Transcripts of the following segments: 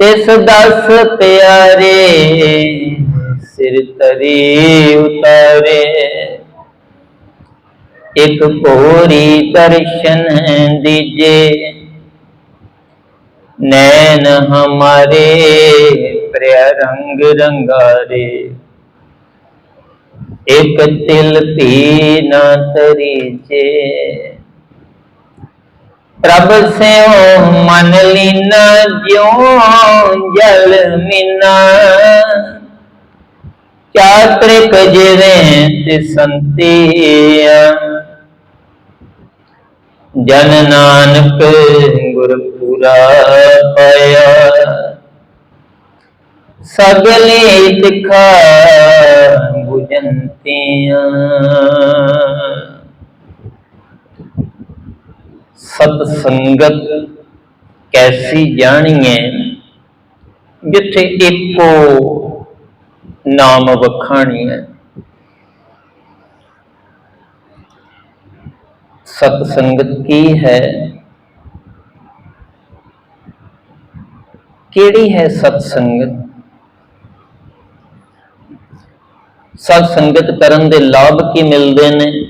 ਤਿਸ ਦਸ ਪਿਆਰੇ ਸਿਰ ਤਰੀ ਉਤਾਰੇ। ਇਕ ਕੋਰੀ ਦਰਸ਼ਨ ਦੀਜੇ। ਨੈਣ ਹਮਾਰੇ ਪ੍ਰਿਆ ਰੰਗ ਰੰਗਾਰੇ। ਇਕ ਤਿਲ ਪੀ ਨਾ ਤਰੀਜੇ। ਪ੍ਰਭ ਸਿਉ ਮਨ ਲੀਨਾ ਜਿਉ ਜਲ ਮੀਨਾ। ਚਾਤ੍ਰਿਕ ਜਿਵੇਂ ਤੇ ਸੰਤੀਆ ਜਨ ਨਾਨਕ ਗੁਰ ਪੂਰਾ ਪਾਇਆ। ਸਗਲੇ ਦਿਖਾ ਬੁਝੰਤੀਆਂ। ਸਤ ਸੰਗਤ ਕੈਸੀ ਜਾਣੀਏ ਜਿੱਥੇ ਇੱਕੋ ਨਾਮ ਵਖਾਣੀ ਹੈ ਸਤ ਸੰਗਤ ਕੀ ਹੈ? ਕਿਹੜੀ ਹੈ ਸਤ ਸੰਗਤ? ਸਤ ਸੰਗਤ ਕਰਨ ਦੇ ਲਾਭ ਕੀ ਮਿਲਦੇ ਨੇ?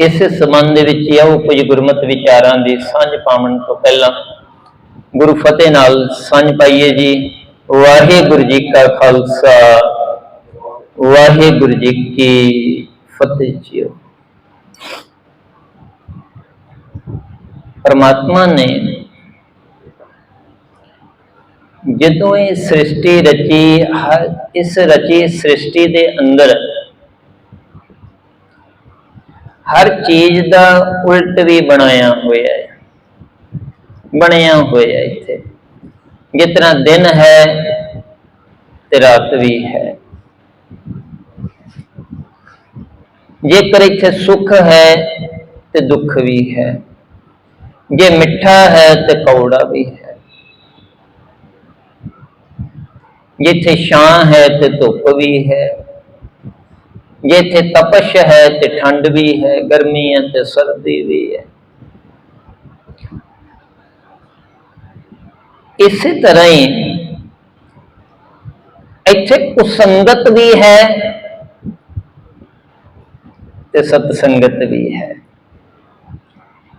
ਇਸੇ ਸੰਬੰਧ ਦੇ ਵਿੱਚ ਆਓ ਕੁਝ ਗੁਰਮਤ ਵਿਚਾਰਾਂ ਦੀ ਸਾਂਝ ਪਾਵਣ ਤੋਂ ਪਹਿਲਾਂ ਗੁਰੂ ਫਤਿਹ ਨਾਲ ਸਾਂਝ ਪਾਈਏ ਜੀ। ਵਾਹਿਗੁਰੂ ਜੀ ਕਾ ਖਾਲਸਾ, ਵਾਹਿਗੁਰੂ ਜੀ ਕੀ ਫਤਿਹ ਜੀਓ। ਪਰਮਾਤਮਾ ਨੇ ਜਦੋਂ ਇਹ ਸ੍ਰਿਸ਼ਟੀ ਰਚੀ ਇਸ ਰਚੀ ਸ੍ਰਿਸ਼ਟੀ ਦੇ ਅੰਦਰ ਹਰ ਚੀਜ਼ ਦਾ ਉਲਟ ਵੀ ਬਣਾਇਆ ਹੋਇਆ ਹੈ। ਬਣਿਆ ਹੋਇਆ ਇੱਥੇ। ਜਿਸ ਤਰ੍ਹਾਂ ਦਿਨ ਹੈ ਤੇ ਰਾਤ ਵੀ ਹੈ। ਜੇਕਰ ਇੱਥੇ ਸੁੱਖ ਹੈ ਤੇ ਦੁੱਖ ਵੀ ਹੈ। ਜੇ ਮਿੱਠਾ ਹੈ ਤੇ ਕੌੜਾ ਵੀ ਹੈ। ਜਿੱਥੇ ਛਾਂ ਹੈ ਤੇ ਧੁੱਪ ਵੀ ਹੈ। ਜੇ ਇੱਥੇ ਤਪਸ਼ ਹੈ ਤੇ ਠੰਡ ਵੀ ਹੈ ਗਰਮੀ ਹੈ ਤੇ ਸਰਦੀ ਵੀ ਹੈ। ਇਸੇ ਤਰ੍ਹਾਂ ਹੀ ਇੱਥੇ ਕੁਸੰਗਤ ਵੀ ਹੈ ਤੇ ਸਤ ਸੰਗਤ ਵੀ ਹੈ।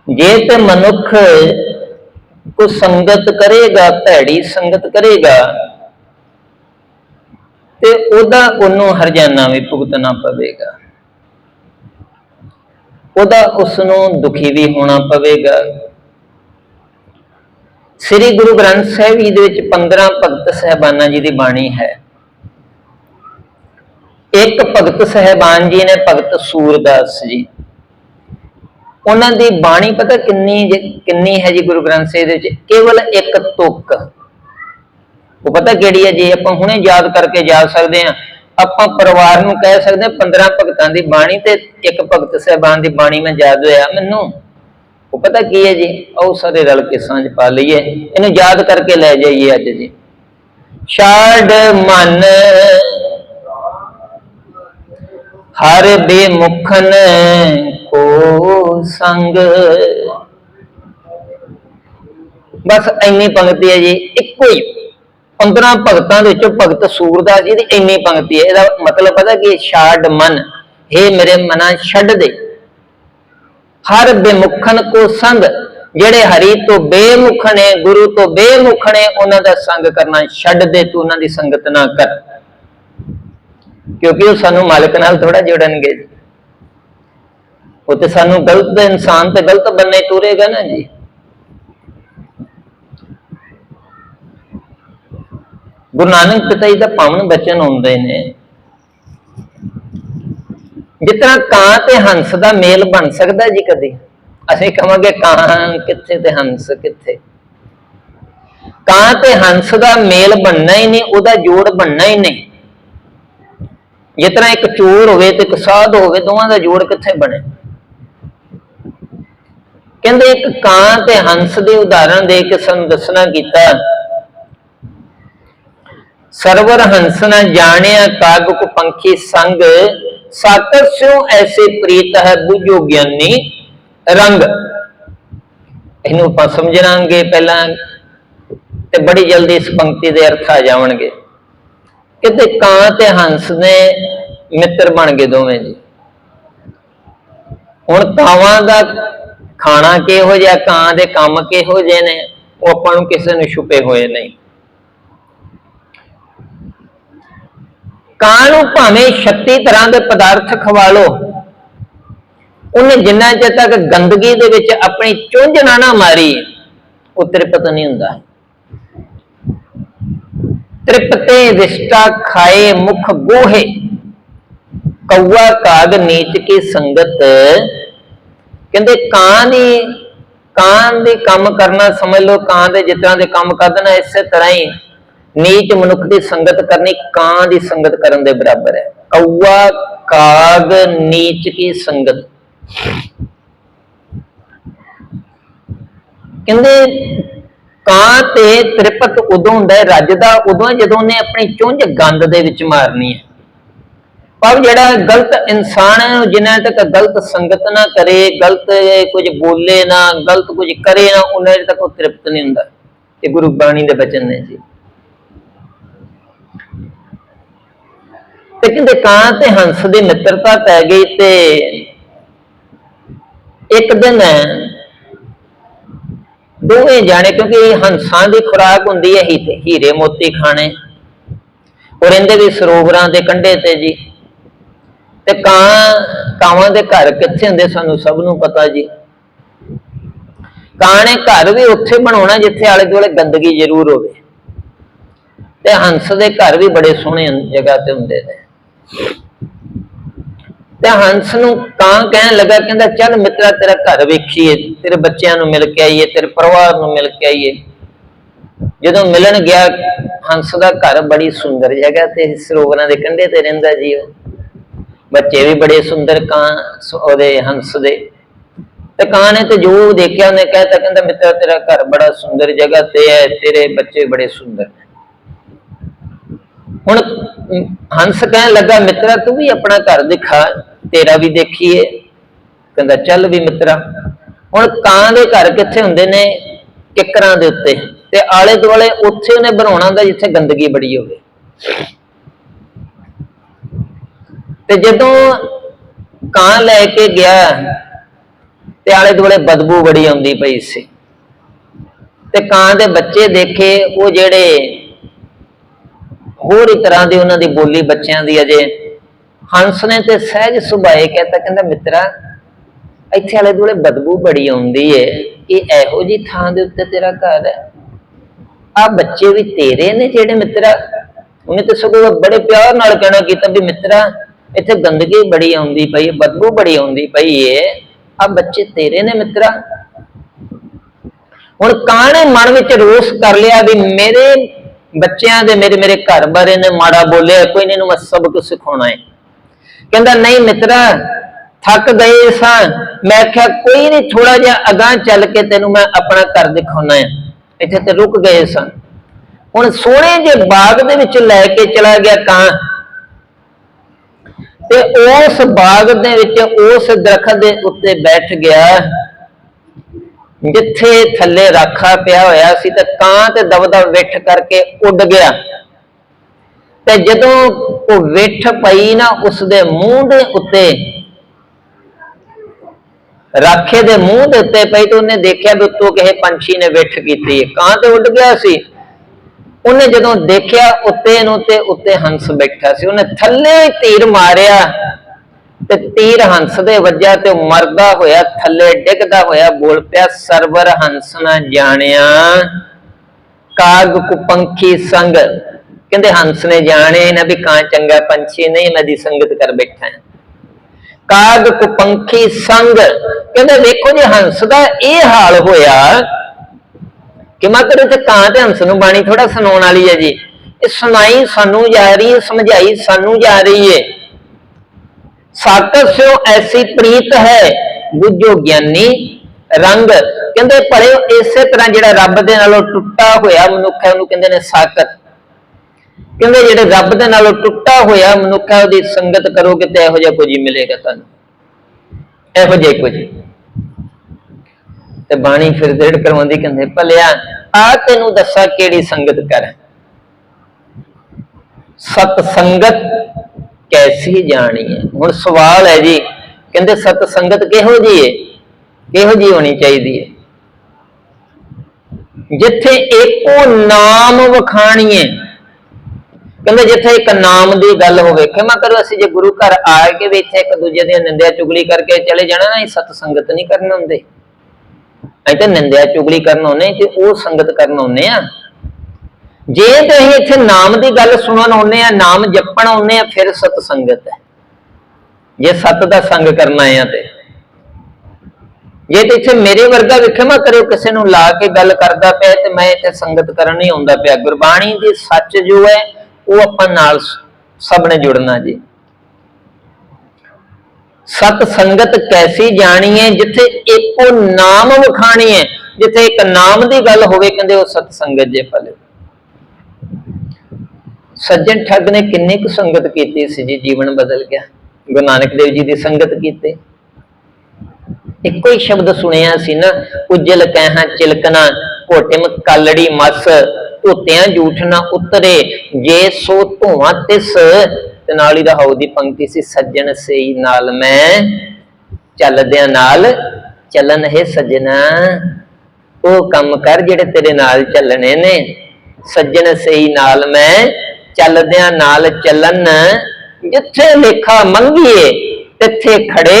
ਜੇ ਤੇ ਮਨੁੱਖ ਕੁਸੰਗਤ ਕਰੇਗਾ, ਭੈੜੀ ਸੰਗਤ ਕਰੇਗਾ ਤੇ ਉਹਦਾ ਉਹਨੂੰ ਹਰਜਾਨਾ ਵੀ ਭੁਗਤਣਾ ਪਵੇਗਾ। ਉਹਦਾ ਉਸ ਨੂੰ ਦੁਖੀ ਵੀ ਹੋਣਾ ਪਵੇਗਾ। ਸ੍ਰੀ ਗੁਰੂ ਗ੍ਰੰਥ ਸਾਹਿਬ ਜੀ ਦੇ ਵਿੱਚ 15 ਭਗਤ ਸਹਿਬਾਨਾਂ ਜੀ ਦੀ ਬਾਣੀ ਹੈ। ਇੱਕ ਭਗਤ ਸਹਿਬਾਨ ਜੀ ਨੇ ਭਗਤ ਸੂਰਦਾਸ ਜੀ। ਉਹਨਾਂ ਦੀ ਬਾਣੀ ਪਤਾ ਕਿੰਨੀ ਕਿੰਨੀ ਹੈ ਜੀ ਗੁਰੂ ਗ੍ਰੰਥ ਸਾਹਿਬ ਦੇ ਵਿੱਚ? ਕੇਵਲ ਇੱਕ ਤੁਕ। ਉਹ ਪਤਾ ਕਿਹੜੀ ਹੈ? ਜੇ ਆਪਾਂ ਹੁਣੇ ਯਾਦ ਕਰਕੇ ਜਾ ਸਕਦੇ ਆ ਆਪਾਂ ਪਰਿਵਾਰ ਨੂੰ ਕਹਿ ਸਕਦੇ ਹਾਂ 15 ਭਗਤਾਂ ਦੀ ਬਾਣੀ ਤੇ ਇੱਕ ਭਗਤ ਸਹਿਬਾਨ ਦੀ ਬਾਣੀ ਮੈਂ ਯਾਦ ਹੋਇਆ ਮੈਨੂੰ। ਉਹ ਪਤਾ ਕੀ ਹੈ ਜੀ? ਉਹ ਸਾਰੇ ਰਲ ਕੇ ਸਾਂਝ ਪਾ ਲਈਏ। ਇਹਨੂੰ ਯਾਦ ਕਰਕੇ ਲੈ ਜਾਈਏ ਅੱਜ ਜੀ। ਛਾੜ ਮਨ, ਹਰ ਬੇਮੁਖਨ ਕੋ ਸੰਗ। ਬਸ ਇੰਨੀ ਪੰਕਤੀ ਹੈ ਜੀ, ਇੱਕੋ ਹੀ। 15 ਭਗਤਾਂ ਦੇ ਵਿੱਚੋਂ ਭਗਤ ਸੂਰਦਾਸ ਜੀ ਦੀ ਇੰਨੀ ਪੰਕਤੀ ਹੈ। ਇਹਦਾ ਮਤਲਬ ਪਤਾ ਕੀ ਛਾੜ ਮਨ। हे ਮੇਰੇ ਮਨਾ ਛੱਡ ਦੇ। ਹਰ ਬੇਮੁਖਨ ਕੋ ਸੰਗ, ਜਿਹੜੇ ਹਰੀ ਤੋਂ ਬੇਮੁਖ ਨੇ, ਗੁਰੂ ਤੋਂ ਬੇਮੁਖ ਨੇ, ਉਹਨਾਂ ਦਾ ਸੰਗ ਕਰਨਾ ਛੱਡ ਦੇ, ਤੂੰ ਉਹਨਾਂ ਦੀ ਸੰਗਤ ਨਾ ਕਰ। ਕਿਉਂਕਿ ਉਹ ਸਾਨੂੰ ਮਾਲਕ ਨਾਲ ਥੋੜਾ ਜੋੜਨਗੇ। ਉਹ ਤੇ ਸਾਨੂੰ ਗਲਤ ਇਨਸਾਨ ਤੇ ਗਲਤ ਬੰਨੇ ਤੁਰੇਗਾ ਨਾ ਜੀ। ਗੁਰੂ ਨਾਨਕ ਪਿਤਾ ਜੀ ਦਾ ਪਾਵਨ ਬਚਨ ਹੁੰਦੇ ਨੇ। ਜਿਸ ਤਰ੍ਹਾਂ ਕਾਂ ਤੇ ਹੰਸ ਦਾ ਮੇਲ ਬਣ ਸਕਦਾ ਜੀ ਕਦੇ। ਅਸੀਂ ਕਹਾਂਗੇ ਕਾਂ ਕਿੱਥੇ ਤੇ ਹੰਸ ਕਿੱਥੇ। ਕਾਂ ਤੇ ਹੰਸ ਦਾ ਮੇਲ ਬਣਨਾ ਹੀ ਨਹੀਂ, ਉਹਦਾ ਜੋੜ ਬਣਨਾ ਹੀ ਨਹੀਂ। ਜਿਸ ਤਰ੍ਹਾਂ ਇੱਕ ਚੋਰ ਹੋਵੇ ਤੇ ਇੱਕ ਸਾਧ ਹੋਵੇ, ਦੋਵਾਂ ਦਾ ਜੋੜ ਕਿੱਥੇ ਬਣੇ? ਕਹਿੰਦੇ ਇੱਕ ਕਾਂ ਤੇ ਹੰਸ ਦੇ ਉਦਾਹਰਣ ਦੇ ਕੇ ਸਾਨੂੰ ਦੱਸਣਾ ਕੀਤਾ। ਸਰਵਰ ਹੰਸ ਨ ਜਾਣਿਆ ਕਾਗ ਕੋ ਪੰਖੀ ਸੰਗ, ਸਾਕਰ ਸਿਉ ਐਸੇ ਪ੍ਰੀਤ ਹੈ ਬੁਝੋ ਗਿਆਨੀ ਰੰਗ। ਇਹਨੂੰ ਆਪਾਂ ਸਮਝਾਂਗੇ ਪਹਿਲਾਂ ਤੇ ਬੜੀ ਜਲਦੀ ਇਸ ਪੰਕਤੀ ਦੇ ਅਰਥ ਆ ਜਾਣਗੇ ਕਿਤੇ ਕਾਂ ਤੇ ਹੰਸ ਨੇ ਮਿੱਤਰ ਬਣ ਗਏ ਦੋਵੇਂ ਜੀ। ਹੁਣ ਕਾਵਾਂ ਦਾ ਖਾਣਾ ਕਿਹੋ ਜਿਹਾ, ਕਾਂ ਦੇ ਕੰਮ ਕਿਹੋ ਜਿਹੇ ਨੇ, ਉਹ ਆਪਾਂ ਨੂੰ ਕਿਸੇ ਨੂੰ ਛੁਪੇ ਹੋਏ ਨਹੀਂ। ਕਾਂ ਨੂੰ ਭਾਵੇਂ 36 ਤਰ੍ਹਾਂ ਦੇ ਪਦਾਰਥ ਖਵਾ ਲਓ। ਉਹਨੇ ਜਿੰਨਾ ਚਿਰ ਤੱਕ ਗੰਦਗੀ ਦੇ ਵਿੱਚ ਆਪਣੀ ਚੁੰਝ ਨਾ ਨਾ ਮਾਰੀ, ਉਹ ਤ੍ਰਿਪਤ ਨਹੀਂ ਹੁੰਦਾ। ਤ੍ਰਿਪਤੇ ਰਿਸ਼ਤਾ ਖਾਏ ਮੁਖ ਗੋਹੇ। ਕੌਆ ਕਾਗ ਨੀਚ ਕੀ ਸੰਗਤ। ਕਹਿੰਦੇ ਕਾਂ ਦੀ, ਕਾਂ ਦੇ ਕੰਮ ਕਰਨਾ ਸਮਝ ਲਓ, ਕਾਂ ਦੇ ਜਿਸ ਤਰ੍ਹਾਂ ਦੇ ਕੰਮ ਕਰਨਾ, ਇਸੇ ਤਰ੍ਹਾਂ ਹੀ ਨੀਚ ਮਨੁੱਖ ਦੀ ਸੰਗਤ ਕਰਨੀ, ਕਾਂ ਦੀ ਸੰਗਤ ਕਰਨ ਦੇ ਬਰਾਬਰ ਹੈ। ਕੌਆ ਕਾਗ, ਨੀਚ ਕੀ ਸੰਗਤ? ਕਹਿੰਦੇ, ਕਾਂ ਤੇ ਤ੍ਰਿਪਤ ਉਦੋਂ ਹੁੰਦਾ ਹੈ ਰੱਜਦਾ ਉਦੋਂ ਜਦੋਂ ਉਹਨੇ ਆਪਣੀ ਚੁੰਝ ਗੰਦ ਦੇ ਵਿੱਚ ਮਾਰਨੀ ਹੈ। ਪਰ ਜਿਹੜਾ ਗਲਤ ਇਨਸਾਨ ਹੈ, ਉਹ ਤੱਕ ਗਲਤ ਸੰਗਤ ਨਾ ਕਰੇ, ਗਲਤ ਕੁਝ ਬੋਲੇ ਨਾ, ਗਲਤ ਕੁਝ ਕਰੇ ਨਾ, ਉਹਨਾਂ ਤੱਕ ਉਹ ਤ੍ਰਿਪਤ ਨਹੀਂ ਹੁੰਦਾ। ਇਹ ਗੁਰੂ ਬਾਣੀ ਦੇ ਬਚਨ ਨੇ ਜੀ। ਤੇ ਕਹਿੰਦੇ ਕਾਂ ਤੇ ਹੰਸ ਦੀ ਮਿੱਤਰਤਾ ਪੈ ਗਈ ਤੇ ਇੱਕ ਦਿਨ ਦੋਵੇਂ ਜਾਣੇ, ਕਿਉਂਕਿ ਹੰਸਾਂ ਦੀ ਖੁਰਾਕ ਹੁੰਦੀ ਹੈ ਹੀ- ਹੀਰੇ ਮੋਤੀ ਖਾਣੇ, ਉਹ ਰਹਿੰਦੇ ਵੀ ਸਰੋਵਰਾਂ ਦੇ ਕੰਢੇ ਤੇ ਜੀ। ਤੇ ਕਾਂ, ਕਾਵਾਂ ਦੇ ਘਰ ਕਿੱਥੇ ਹੁੰਦੇ ਸਾਨੂੰ ਸਭ ਨੂੰ ਪਤਾ ਜੀ। ਕਾਂ ਨੇ ਘਰ ਵੀ ਉੱਥੇ ਬਣਾਉਣਾ ਜਿੱਥੇ ਆਲੇ ਦੁਆਲੇ ਗੰਦਗੀ ਜ਼ਰੂਰ ਹੋਵੇ। ਤੇ ਹੰਸ ਦੇ ਘਰ ਵੀ ਬੜੇ ਸੋਹਣੇ ਜਗ੍ਹਾ ਤੇ ਹੁੰਦੇ ਨੇ। ਤੇ ਹੰਸ ਨੂੰ ਕਾਂ ਕਹਿਣ ਲੱਗਾ, ਕਹਿੰਦਾ, ਚੱਲ ਮਿੱਤਰਾ, ਤੇਰਾ ਘਰ ਵੇਖੀਏ, ਤੇਰੇ ਬੱਚਿਆਂ ਨੂੰ ਮਿਲ ਕੇ ਆਈਏ, ਤੇਰੇ ਪਰਿਵਾਰ ਨੂੰ ਮਿਲ ਕੇ ਆਈਏ। ਜਦੋਂ ਮਿਲਣ ਗਿਆ, ਹੰਸ ਦਾ ਘਰ ਬੜੀ ਸੁੰਦਰ ਜਗ੍ਹਾ ਤੇ ਸਰੋਵਰਾਂ ਦੇ ਕੰਢੇ ਤੇ ਰਹਿੰਦਾ ਜੀ ਉਹ। ਬੱਚੇ ਵੀ ਬੜੇ ਸੁੰਦਰ ਕਾਂ ਉਹਦੇ ਹੰਸ ਦੇ। ਤੇ ਕਾਂ ਨੇ ਤੇ ਜੋ ਦੇਖਿਆ, ਉਹਨੇ ਕਹਿਤਾ, ਕਹਿੰਦਾ, ਮਿੱਤਰਾ, ਤੇਰਾ ਘਰ ਬੜਾ ਸੁੰਦਰ ਜਗ੍ਹਾ ਤੇ ਹੈ, ਤੇਰੇ ਬੱਚੇ ਬੜੇ ਸੁੰਦਰ। ਹੁਣ ਹੰਸ ਕਹਿਣ ਲੱਗਾ, ਮਿੱਤਰਾ, ਤੂੰ ਵੀ ਆਪਣਾ ਘਰ ਦਿਖਾ, ਤੇਰਾ ਵੀ ਦੇਖੀਏ। ਕਹਿੰਦਾ, ਚੱਲ ਵੀ ਮਿੱਤਰਾ। ਹੁਣ ਕਾਂ ਦੇ ਘਰ ਕਿੱਥੇ ਹੁੰਦੇ ਨੇ? ਕਿੱਕਰਾਂ ਦੇ ਉੱਤੇ। ਤੇ ਆਲੇ ਦੁਆਲੇ ਉੱਥੇ ਉਹਨੇ ਬਣਾਉਣਾ ਹੁੰਦਾ, ਜਿੱਥੇ ਗੰਦਗੀ ਬੜੀ ਹੋਵੇ। ਤੇ ਜਦੋਂ ਕਾਂ ਲੈ ਕੇ ਗਿਆ, ਤੇ ਆਲੇ ਦੁਆਲੇ ਬਦਬੂ ਬੜੀ ਆਉਂਦੀ ਪਈ ਸੀ। ਤੇ ਕਾਂ ਦੇ ਬੱਚੇ ਦੇਖੇ, ਉਹ ਜਿਹੜੇ ਹੋਰ ਹੀ ਤਰ੍ਹਾਂ ਦੀ ਉਹਨਾਂ ਦੀ ਬੋਲੀ ਬੱਚਿਆਂ ਦੀ ਅਜੇ। ਹੰਸ ਨੇ ਤੇ ਸਹਿਜ ਸੁਭਾਏ ਕਹਤਾ, ਕਹਿੰਦਾ, ਮਿੱਤਰਾ, ਇੱਥੇ ਆਲੇ ਦੁਆਲੇ ਬਦਬੂ ਬੜੀ ਆਉਂਦੀ ਏ। ਇਹ ਇਹੋ ਜੀ ਥਾਂ ਦੇ ਉੱਤੇ ਤੇਰਾ ਘਰ ਹੈ। ਆ ਬੱਚੇ ਵੀ ਤੇਰੇ ਨੇ ਜਿਹੜੇ, ਮਿੱਤਰਾ। ਉਹਨੇ ਤੇ ਸਗੋਂ ਬੜੇ ਪਿਆਰ ਨਾਲ ਕਹਿਣਾ ਕੀਤਾ ਵੀ, ਮਿੱਤਰਾ, ਇੱਥੇ ਗੰਦਗੀ ਬੜੀ ਆਉਂਦੀ ਪਈ ਹੈ ਬਦਬੂ ਬੜੀ ਆਉਂਦੀ ਪਈ ਏ। ਆ ਬੱਚੇ ਤੇਰੇ ਨੇ, ਮਿੱਤਰਾ। ਹੁਣ ਕਾਂ ਮਨ ਵਿੱਚ ਰੋਸ ਕਰ ਲਿਆ ਵੀ ਮੇਰੇ ਬੱਚਿਆਂ ਦੇ ਮੇਰੇ ਮੇਰੇ ਘਰ ਬਾਰੇ ਨੇ ਮਾੜਾ ਬੋਲਿਆ, ਕੋਈ ਨਹੀਂ ਨੂੰ ਮੈਂ ਸਬਕ ਸਿਖਾਉਣਾ ਹੈ। ਕਹਿੰਦਾ, ਨਹੀਂ ਮਿੱਤਰਾ, ਥੱਕ ਗਏ ਸਾਂ। ਮੈਂ ਕਿਹਾ, ਕੋਈ ਨਹੀਂ ਥੋੜਾ ਜਿਹਾ ਅਗਾਹ ਚੱਲ ਕੇ ਤੈਨੂੰ ਮੈਂ ਆਪਣਾ ਘਰ ਦਿਖਾਉਣਾ ਹੈ। ਇੱਥੇ ਤੇ ਰੁਕ ਗਏ ਸਾਂ। ਹੁਣ ਸੋਹਣੇ ਜੇ ਬਾਗ ਦੇ ਵਿੱਚ ਲੈ ਕੇ ਚਲਾ ਗਿਆ ਕਾਂ। ਤੇ ਉਸ ਬਾਗ ਦੇ ਵਿੱਚ ਉਸ ਦਰਖਤ ਦੇ ਉੱਤੇ ਬੈਠ ਗਿਆ। ਜਿੱਥੇ ਥੱਲੇ ਰਾਖਾ ਪਿਆ ਹੋਇਆ ਸੀ ਤੇ ਕਾਂ ਤੇ ਦਬਦਬ ਵਿੱਠ ਕਰਕੇ ਉੱਡ ਗਿਆ। ਤੇ ਜਦੋਂ ਉਹ ਵਿੱਠ ਪਈ ਨਾ ਉਸ ਦੇ ਮੂੰਹ ਦੇ ਉੱਤੇ, ਰਾਖੇ ਦੇ ਮੂੰਹ ਦੇ ਉੱਤੇ ਪਈ ਤੇ ਉਹਨੇ ਦੇਖਿਆ ਵੀ ਉੱਤੋਂ ਕਿਸੇ ਪੰਛੀ ਨੇ ਵਿੱਠ ਕੀਤੀ। ਹੈ ਕਾਂ ਤੇ ਉੱਡ ਗਿਆ ਸੀ। ਉਹਨੇ ਜਦੋਂ ਦੇਖਿਆ ਉੱਤੇ ਨੂੰ ਤੇ ਉੱਤੇ ਹੰਸ ਬੈਠਾ ਸੀ। ਉਹਨੇ ਥੱਲੇ ਤੀਰ ਮਾਰਿਆ। ਤੇ ਤੀਰ ਹੰਸ ਦੇ ਵੱਜਿਆ ਤੇ ਮਰਦਾ ਹੋਇਆ, ਥੱਲੇ ਡਿੱਗਦਾ ਹੋਇਆ, ਬੋਲ ਪਿਆ, ਸਰਵਰ ਹੰਸ ਨਾ ਜਾਣਿਆ। ਕਾਗ ਕੁਪੰਖੀ ਸੰਗ। ਕਹਿੰਦੇ ਹੰਸ ਨੇ ਜਾਣੇ ਨਾ ਵੀ ਕਾਂ ਚੰਗਾ ਪੰਛੀ, ਨਹੀਂ ਮੈਂ ਦੀ ਸੰਗਤ ਕਰ ਬੈਠਾ ਹਾਂ। ਕਾਗ ਕੁਪੰਖੀ ਸੰਗ। ਕਹਿੰਦੇ ਵੇਖੋ ਜੇ ਹੰਸ ਦਾ ਇਹ ਹਾਲ ਹੋਇਆ, ਕਿ ਮਤਲਬ ਤੇ ਕਾਂ ਤੇ ਹੰਸ ਨੂੰ ਬਾਣੀ ਥੋੜਾ ਸੁਣਾਉਣ ਵਾਲੀ ਹੈ ਜੀ। ਇਹ ਸੁਣਾਈ ਸਾਨੂੰ ਜਾ ਰਹੀ ਹੈ, ਸਮਝਾਈ ਸਾਨੂੰ ਜਾ ਰਹੀ ਹੈ। ਸਾਕਸਿਓ ਐਸੀ ਪ੍ਰੀਤ ਹੈ, ਬੁੱਝੋ ਗਿਆਨੀ ਰੰਗ। ਕਹਿੰਦੇ ਭਲੇ ਇਸੇ ਤਰ੍ਹਾਂ ਜਿਹੜਾ ਰੱਬ ਦੇ ਨਾਲੋਂ ਟੁੱਟਾ ਹੋਇਆ ਮਨੁੱਖ ਹੈ, ਉਹਨੂੰ ਕਹਿੰਦੇ ਨੇ ਸਾਕਤ। ਕਹਿੰਦੇ ਜਿਹੜੇ ਰੱਬ ਦੇ ਨਾਲੋਂ ਟੁੱਟਾ ਹੋਇਆ ਮਨੁੱਖ ਹੈ, ਉਹਦੀ ਸੰਗਤ ਕਰੋਗੇ ਤੇ ਇਹੋ ਜਿਹਾ ਕੁਝ ਹੀ ਮਿਲੇਗਾ ਤੁਹਾਨੂੰ। ਇਹੋ ਜਿਹਾ ਕੁਝ। ਤੇ ਬਾਣੀ ਫਿਰ ਦ੍ਰਿੜ ਕਰਵਾਉਂਦੀ ਕਹਿੰਦੇ, ਭਲਿਆ, ਆ ਤੈਨੂੰ ਦੱਸਾਂ ਕਿਹੜੀ ਸੰਗਤ ਕਰ। ਸਤ ਸੰਗਤ ਕੈਸੀ ਜਾਣੀ ਹੈ। ਹੁਣ ਸਵਾਲ ਹੈ ਜੀ, ਕਹਿੰਦੇ ਸਤ ਸੰਗਤ ਕਿਹੋ ਜੀ ਹੈ ਕਿਹੋ ਜੀ ਹੋਣੀ ਚਾਹੀਦੀ ਹੈ ਜਿੱਥੇ ਇੱਕੋ ਨਾਮ ਵਖਾਣੀਏ ਕਹਿੰਦੇ ਜਿੱਥੇ ਇੱਕ ਨਾਮ ਦੀ ਗੱਲ ਹੋਵੇ, ਖਿਮਾ ਕਰੋ, ਅਸੀਂ ਜੇ ਗੁਰੂ ਘਰ ਆ ਕੇ ਵੀ ਇੱਥੇ ਇੱਕ ਦੂਜੇ ਦੀ ਨਿੰਦਿਆ ਚੁਗਲੀ ਕਰਕੇ ਚਲੇ ਜਾਣਾ ਨਾ ਇਹ ਸਤ ਸੰਗਤ ਨਹੀਂ ਕਰਨ ਹੁੰਦੇ ਅਸੀਂ ਤਾਂ ਨਿੰਦਿਆ ਚੁਗਲੀ ਕਰਨ ਆਉਨੇ ਤੇ ਉਹ ਸੰਗਤ ਕਰਨ ਆਉਨੇ ਆ ਜੇ ਤੇ ਅਸੀਂ ਇੱਥੇ ਨਾਮ ਦੀ ਗੱਲ ਸੁਣਨ ਆਉਨੇ ਆ, ਨਾਮ ਜਪਣ ਆਉਨੇ ਆ, ਫਿਰ ਸਤ ਸੰਗਤ ਹੈ। ਜੇ ਸਤ ਦਾ ਸੰਗ ਕਰਨਾ ਆ ਤੇ। ਜੇ ਤੇ ਇੱਥੇ ਮੇਰੇ ਵਰਗਾ ਵਿਖਮਾ ਕਰਿਓ, ਕਿਸੇ ਨੂੰ ਲਾ ਕੇ ਗੱਲ ਕਰਦਾ ਪਿਆ ਤੇ ਮੈਂ ਇੱਥੇ ਸੰਗਤ ਕਰਨ ਨਹੀਂ ਆਉਂਦਾ ਪਿਆ। ਗੁਰਬਾਣੀ ਦੀ ਸੱਚ ਜੋ ਹੈ, ਉਹ ਆਪਾਂ ਨਾਲ ਸਭ ਨੇ ਜੁੜਨਾ ਜੀ। ਸਤ ਸੰਗਤ ਕੈਸੀ ਜਾਣੀ ਹੈ, ਜਿੱਥੇ ਇੱਕੋ ਨਾਮ ਵਖਾਣੀ ਹੈ। ਜਿੱਥੇ ਇੱਕ ਨਾਮ ਦੀ ਗੱਲ ਹੋਵੇ, ਕਹਿੰਦੇ ਉਹ ਸਤ ਸੰਗਤ ਜੇ ਭਲੇ। ਸੱਜਣ ਠੱਗ ਨੇ ਕਿੰਨੀ ਕੁ ਸੰਗਤ ਕੀਤੀ ਸੀ ਜੀ ਜੀਵਨ ਬਦਲ ਗਿਆ? ਗੁਰੂ ਨਾਨਕ ਦੇਵ ਜੀ ਦੀ ਸੰਗਤ ਕੀਤੀ। ਇੱਕੋ ਹੀ ਸ਼ਬਦ ਸੁਣਿਆ ਸੀ ਨਾ, ਉਜਲ ਕਹਿਹਾਂ ਚਿਲਕਣਾ, ਘੋਟਿਮ ਕਾਲੜੀ ਮਸ, ਧੋਤਿਆਂ ਝੂਠ ਨਾ ਉਤਰੇ, ਜੇ ਸੋ ਧੂਆਂ ਤਿਸ। ਤੇ ਨਾਲ ਹੀ ਰਹਾਉ ਦੀ ਪੰਕਤੀ ਸੀ, ਸੱਜਣ ਸਈ ਨਾਲ ਮੈਂ, ਚੱਲਦਿਆਂ ਨਾਲ ਚੱਲਣ ਹੈ ਸੱਜਣਾ। ਉਹ ਕੰਮ ਕਰ ਜਿਹੜੇ ਤੇਰੇ ਨਾਲ ਚੱਲਣੇ ਨੇ। ਸੱਜਣ ਸਹੀ ਨਾਲ ਮੈਂ ਚੱਲਦਿਆਂ ਨਾਲ ਚੱਲਣ, ਜਿੱਥੇ ਲੇਖਾ ਮੰਗੀਏ, ਤਿੱਥੇ ਖੜੇ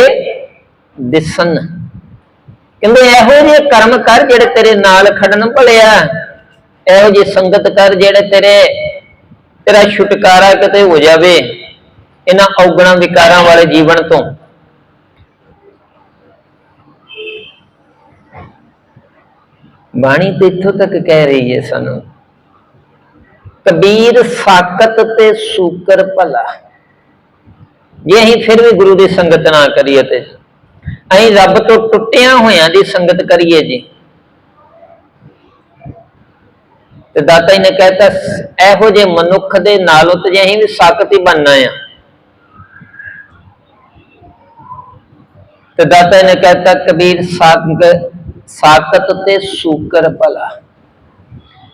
ਦਿਸਣ। ਕਹਿੰਦੇ, ਇਹੋ ਜਿਹੇ ਕਰਮ ਕਰ ਜਿਹੜੇ ਤੇਰੇ ਨਾਲ ਖੜਨ ਭਲਿਆ। ਇਹੋ ਜਿਹੀ ਸੰਗਤ ਕਰ ਜਿਹੜੇ ਤੇਰੇ, ਤੇਰਾ ਛੁਟਕਾਰਾ ਕਿਤੇ ਹੋ ਜਾਵੇ ਇਹਨਾਂ ਔਗਣਾਂ ਵਿਕਾਰਾਂ ਵਾਲੇ ਜੀਵਨ ਤੋਂ। ਬਾਣੀ ਤੇ ਇੱਥੋਂ ਤੱਕ ਕਹਿ ਰਹੀ ਹੈ ਸਾਨੂੰ ਕਬੀਰ ਸਾਕਤ ਤੇ ਸੂਕਰ ਭਲਾ। ਜੇ ਅਸੀਂ ਫਿਰ ਵੀ ਗੁਰੂ ਦੀ ਸੰਗਤ ਨਾ ਕਰੀਏ ਤੇ, ਅਸੀਂ ਰੱਬ ਤੋਂ ਟੁੱਟਿਆਂ ਹੋਇਆਂ ਦੀ ਸੰਗਤ ਕਰੀਏ ਜੀ। ਤੇ ਦਾਤਾ ਜੀ ਨੇ ਕਹਿਤਾ, ਇਹੋ ਜੇ ਮਨੁੱਖ ਦੇ ਨਾਲੋਂ ਤੇ ਜੇ ਅਸੀਂ ਵੀ ਸਾਕਤ ਹੀ ਬਣਨਾ ਆ। ਤੇ ਦਾਤਾ ਜੀ ਨੇ ਕਹਿਤਾ, ਕਬੀਰ ਸਾਕ ਸਾਕਤ ਤੇ ਸੂਕਰ ਭਲਾ।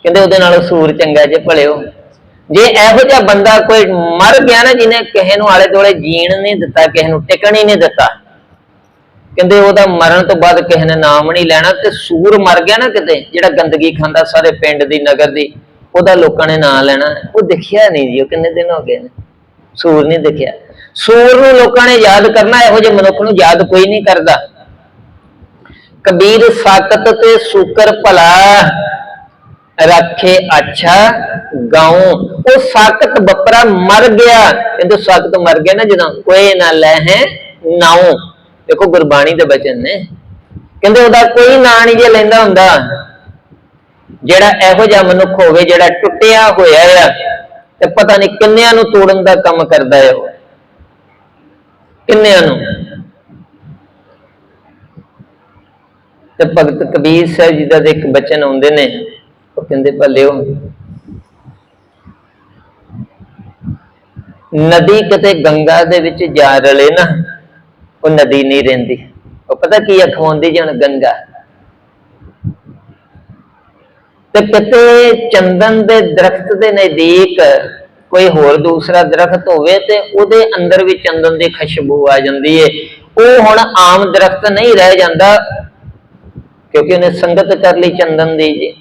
ਕਹਿੰਦੇ ਉਹਦੇ ਨਾਲੋਂ ਸੂਰ ਚੰਗਾ ਜੇ ਭਲਿਓ। ਜੇ ਇਹੋ ਜਿਹਾ ਬੰਦਾ ਕੋਈ ਮਰ ਗਿਆ ਨਾ ਜਿਹਨੇ ਕਿਸੇ ਨੂੰ ਆਲੇ ਦੁਆਲੇ ਜੀਣ ਨਹੀਂ ਦਿੱਤਾ, ਕਿਸੇ ਨੂੰ ਟਿਕਣ ਹੀ ਨਹੀਂ ਦਿੱਤਾ, ਕਹਿੰਦੇ ਉਹਦਾ ਮਰਨ ਤੋਂ ਬਾਅਦ ਕਿਸੇ ਨੇ ਨਾਮ ਨਹੀਂ ਲੈਣਾ ਤੇ ਸੂਰ ਮਰ ਗਿਆ ਨਾ ਕਿਤੇ, ਜਿਹੜਾ ਗੰਦਗੀ ਖਾਂਦਾ ਸਾਰੇ ਪਿੰਡ ਦੀ, ਨਗਰ ਦੀ, ਉਹਦਾ ਲੋਕਾਂ ਨੇ ਨਾਂ ਲੈਣਾ। ਉਹ ਦਿਖਿਆ ਨਹੀਂ ਜੀ, ਉਹ ਕਿੰਨੇ ਦਿਨ ਹੋ ਗਏ ਨੇ। ਸੂਰ ਨਹੀਂ ਦਿਖਿਆ। ਸੂਰ ਨੂੰ ਲੋਕਾਂ ਨੇ ਯਾਦ ਕਰਨਾ, ਇਹੋ ਜਿਹੇ ਮਨੁੱਖ ਨੂੰ ਯਾਦ ਕੋਈ ਨਹੀਂ ਕਰਦਾ। ਕਬੀਰ ਸਾਕਤ ਤੇ ਸੂਕਰ ਭਲਾ। ਰੱਖੇ, ਅੱਛਾ, ਗਾਉ। ਉਹ ਸਾਕਤ ਬੱਪਰਾ ਮਰ ਗਿਆ। ਕਹਿੰਦੇ ਸਾਕਤ ਮਰ ਗਿਆ ਨਾ, ਜਦੋਂ ਕੋਈ ਨਾ ਲੈ ਹੈ, ਨਾਉ। ਦੇਖੋ ਗੁਰਬਾਣੀ ਦੇ ਬਚਨ ਨੇ। ਕਹਿੰਦੇ ਉਹਦਾ ਕੋਈ ਨਾਂ ਨਹੀਂ ਜੇ ਲੈਂਦਾ ਹੁੰਦਾ। ਜਿਹੜਾ ਇਹੋ ਜਿਹਾ ਮਨੁੱਖ ਹੋਵੇ, ਜਿਹੜਾ ਟੁੱਟਿਆ ਹੋਇਆ ਆ, ਤੇ ਪਤਾ ਨਹੀਂ ਕਿੰਨਿਆਂ ਨੂੰ ਤੋੜਨ ਦਾ ਕੰਮ ਕਰਦਾ ਹੈ ਉਹ। ਕਿੰਨਿਆਂ ਨੂੰ? ਤੇ ਭਗਤ ਕਬੀਰ ਸਾਹਿਬ ਜੀ ਦਾ ਇੱਕ ਬਚਨ ਆਉਂਦੇ ਨੇ। ਉਹ ਕਹਿੰਦੇ ਭਲਿਓ, ਨਦੀ ਕਿਤੇ ਗੰਗਾ ਦੇ ਵਿੱਚ ਜਾ ਰਲੇ ਨਾ, ਉਹ ਨਦੀ ਨਹੀਂ ਰਹਿੰਦੀ। ਉਹ ਪਤਾ ਕੀ ਅਖਵਾਉਂਦੀ ਜਣ ਗੰਗਾ? ਤੇ ਕਿਤੇ ਚੰਦਨ ਦੇ ਦਰਖਤ ਦੇ ਨਜ਼ਦੀਕ ਕੋਈ ਹੋਰ ਦੂਸਰਾ ਦਰਖਤ ਹੋਵੇ ਤੇ ਉਹਦੇ ਅੰਦਰ ਵੀ ਚੰਦਨ ਦੀ ਖੁਸ਼ਬੂ ਆ ਜਾਂਦੀ ਏ। ਉਹ ਹੁਣ ਆਮ ਦਰਖਤ ਨਹੀਂ ਰਹਿ ਜਾਂਦਾ, ਕਿਉਂਕਿ ਉਹਨੇ ਸੰਗਤ ਕਰ ਲਈ ਚੰਦਨ ਦੀ ਜੀ।